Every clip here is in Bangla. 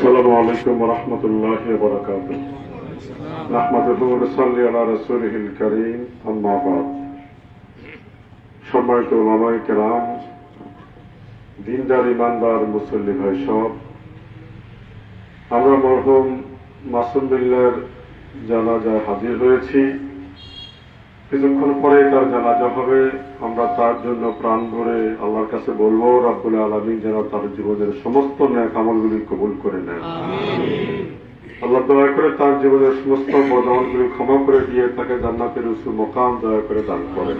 السلام عليكم ورحمة الله وبركاته نحمده ونصلي على رسوله الكريم أما بعد সম্মানিত ওলামাই কেরাম দিনদার ইমানদার মুসল্লি ভাই সব আমরা মরহুম মাসুম বিল্লার জানাজায় হাজির হয়েছি কিছুক্ষণ পরে তার জানাজা হবে। আমরা তার জন্য প্রাণ ভরে আল্লাহর কাছে বলব রাব্বুল আলমী যেন তার জীবনের সমস্ত ন্যাক আমলগুলি কবুল করে নেন। আল্লাহ দয়া করে তার জীবনের সমস্ত বদমলগুলি ক্ষমা করে দিয়ে তাকে জান্নাতের উঁচু মকাম দয়া করে দান করেন।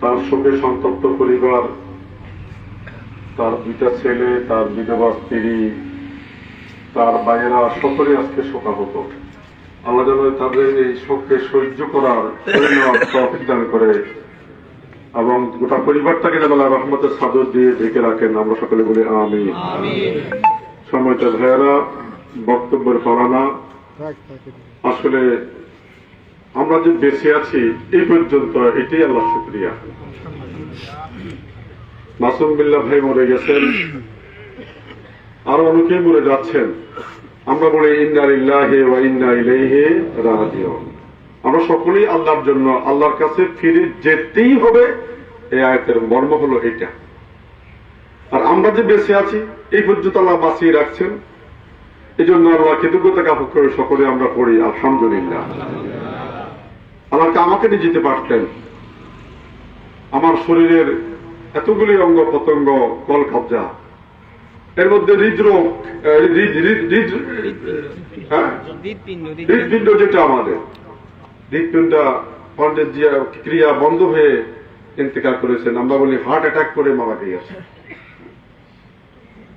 তার শোকে সন্তপ্ত পরিবার তার দুইটা ছেলে তার বিধবা স্ত্রী তার বাইরা সকলে আজকে শোকাহত। আল্লাহ যেন তাদের এই শোককে সহ্য করার তৌফিক দান করে এবং গোটা পরিবারটাকে যেন আল্লাহ রহমতের সাদর দিয়ে ঢেকে রাখেন। আমরা সকলে বলি আমি সময়টা ভাইয়ারা বক্তব্যের পড়ানা আসলে আমরা যে বেঁচে আছি এই পর্যন্ত এটাই আল্লাহ শুক্রিয়া। মাসুম বিল্লাহ ভাই মরে গেছেন। আরও অনেকেই মরে যাচ্ছেন। আমরা বলি, ইন্না লিল্লাহি ওয়া ইন্না ইলাইহি আমরা সকলেই আল্লাহর জন্য, আল্লাহর কাছে ফিরে যেতেই হবে। এই আয়াতের মর্ম হলো এটা। আর আমরা যে বেঁচে আছি, এই পর্যন্ত আল্লাহ বাঁচিয়ে রাখছেন। এই জন্য আল্লাহ কৃতজ্ঞতা জ্ঞাপন করে সকলে আমরা পড়ি, আলহামদুলিল্লাহ। আল্লাহকে আমাকে নিয়ে যেতে পারতেন। আমার শরীরের এতগুলি অঙ্গ প্রত্যঙ্গ কল কবজা এর মধ্যে হ্যাঁ? হৃদপিণ্ড যেটা আমাদের হৃদপিণ্ড পন্ডিত জিয়া ক্রিয়া বন্ধ হয়ে ইন্তেকাল করেছেন, আমরা বলি হার্ট অ্যাটাক করে মারা গিয়েছে।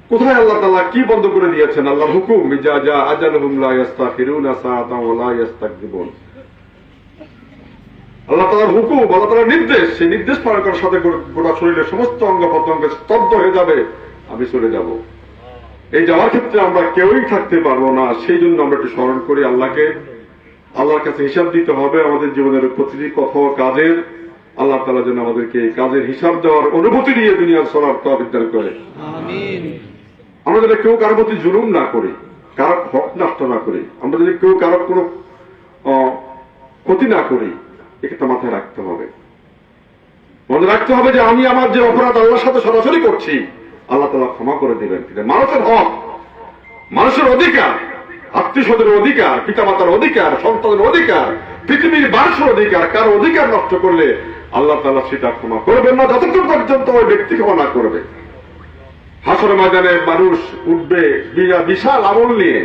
কোথায় আল্লাহ তাআলা কি বন্ধ করে দিয়েছেন? আল্লাহর হুকুম যা যা আজালহুম লা ইস্তাখিরুনা সাআতাও ওয়া লা ইস্তাকদিবুন আল্লাহ তাআলার হুকুম, আল্লাহ তাআলার নির্দেশ, সেই নির্দেশ পালন করার সাথে গোটা শরীরের সমস্ত অঙ্গ প্রত্যঙ্গ স্তব্ধ হয়ে যাবে। আমি চলে যাব। এই যাওয়ার ক্ষেত্রে আমরা কেউই থাকতে পারব না সেই জন্য আমরা একটু স্মরণ করি আল্লাহকে। আল্লাহর কাছে হিসাব দিতে হবে আমাদের জীবনের প্রতিটি কথা কাজের। আল্লাহ তালা যেন আমাদেরকে এই কাজের হিসাব দেওয়ার অনুভূতি নিয়ে দুনিয়ার সরার তবিদ্যার করে। আমরা যদি কেউ কারোর প্রতি জুলুম না করি কারও হক নষ্ট না করি আমরা যদি কেউ কারও কোনো ক্ষতি না করি এটা মাথায় রাখতে হবে। মনে রাখতে হবে যে আমি আমার যে অপরাধ আল্লাহর সাথে সরাসরি করছি আল্লাহ তালা ক্ষমা করে দিবেন। এটা মানুষের হক। মানুষের অধিকার আত্মীয়স্বদের অধিকার, পিতামাতার অধিকার, সন্তানের অধিকার, পৃথিবীর মানুষের অধিকার, কারও অধিকার নষ্ট করলে আল্লাহ তালা সেটা ক্ষমা করবেন না। যতক্ষণ পর্যন্ত ওই ব্যক্তি ক্ষমা করবে। হাসর ময়দানে মানুষ উঠবে বিশাল আমল নিয়ে।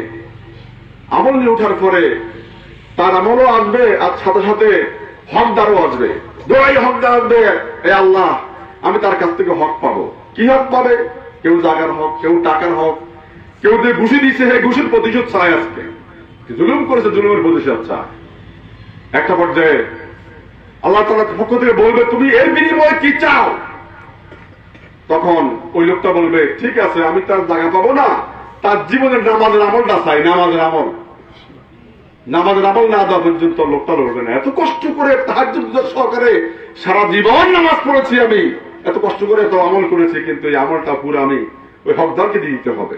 আমল নিয়ে ওঠার পরে তার আমলও আসবে আর সাথে সাথে হকদারও আসবে। দোয়াই হকদার আসবে এ আল্লাহ, আমি তার কাছ থেকে হক পাবো। কি হক পাবে? কেউ জাগার হক, কেউ টাকার হক, কেউ যে ঘুষি দিছে হে ঘুষির প্রতিশোধ চায় আজকে। জুলুম করেছে, জুলুমের প্রতিশোধ চায় একটা পর্যায়ে আল্লাহ তালার পক্ষ থেকে বলবে, তুমি এর বিনিময়ে কি চাও? তখন ওই লোকটা বলবে, ঠিক আছে, আমি তার জায়গা পাবো না। তার জীবনের নামাজের আমলটা চাই, নামাজের আমল। নামাজের আমল না দেওয়া পর্যন্ত লোকটা লড়বে না। এত কষ্ট করে তাহার সহকারে সারা জীবন নামাজ পড়েছি আমি। এত কষ্ট করে এত আমল করেছি, কিন্তু এই আমলটা পুরো আমি ওই হকদারকে দিয়ে দিতে হবে।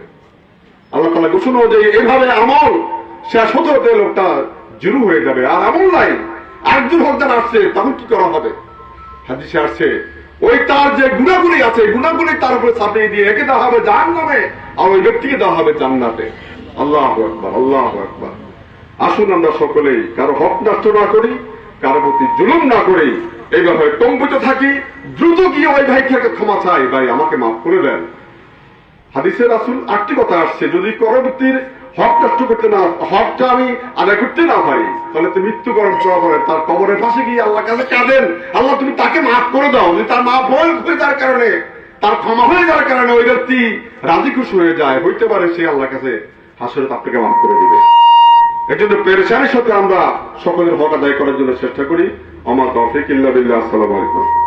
আল্লাহ তালা ঘোষণা যে এভাবে আমল শেষ হতে হতে লোকটা জুরু হয়ে যাবে, আর আমল নাই। একজন হকদার আসছে, তখন কি করা হবে? হাদিসে আসছে, ওই তার যে গুণাগুলি আছে গুণাগুলি তার উপরে চাপিয়ে দিয়ে একে দেওয়া হবে জাহান নামে আর ওই ব্যক্তিকে দেওয়া হবে জান্নাতে। আল্লাহ আকবার আল্লাহ আকবার। আসুন আমরা সকলেই কারও হক নষ্ট না করি, কারও প্রতি জুলুম না করি এই ব্যাপারে টম্বিত থাকি, দ্রুত গিয়ে ওই ভাই থেকে ক্ষমা চাই। ভাই, আমাকে মাফ করে দেন। হাদিসের আসুন আটটি কথা আসছে, যদি পরবর্তীর হক নষ্ট করতে না, হকটা আমি আদায় করতে না পারি, তাহলে তো মৃত্যুবরণ করা তার কবরের পাশে গিয়ে আল্লাহ কাছে কাঁদেন। আল্লাহ, তুমি তাকে মাফ করে দাও। যদি তার মা ভয় হয়ে যাওয়ার কারণে, তার ক্ষমা হয়ে যাওয়ার কারণে ওই ব্যক্তি রাজি খুশি হয়ে যায়, হইতে পারে সে আল্লাহ কাছে হাসরে আপনাকে মাফ করে দিবে। এর জন্য পেরেশানির সাথে আমরা সকলের হক আদায় করার জন্য চেষ্টা করি। আমার তফিক ইল্লা বিল্লাহ আসসালামু আলাইকুম।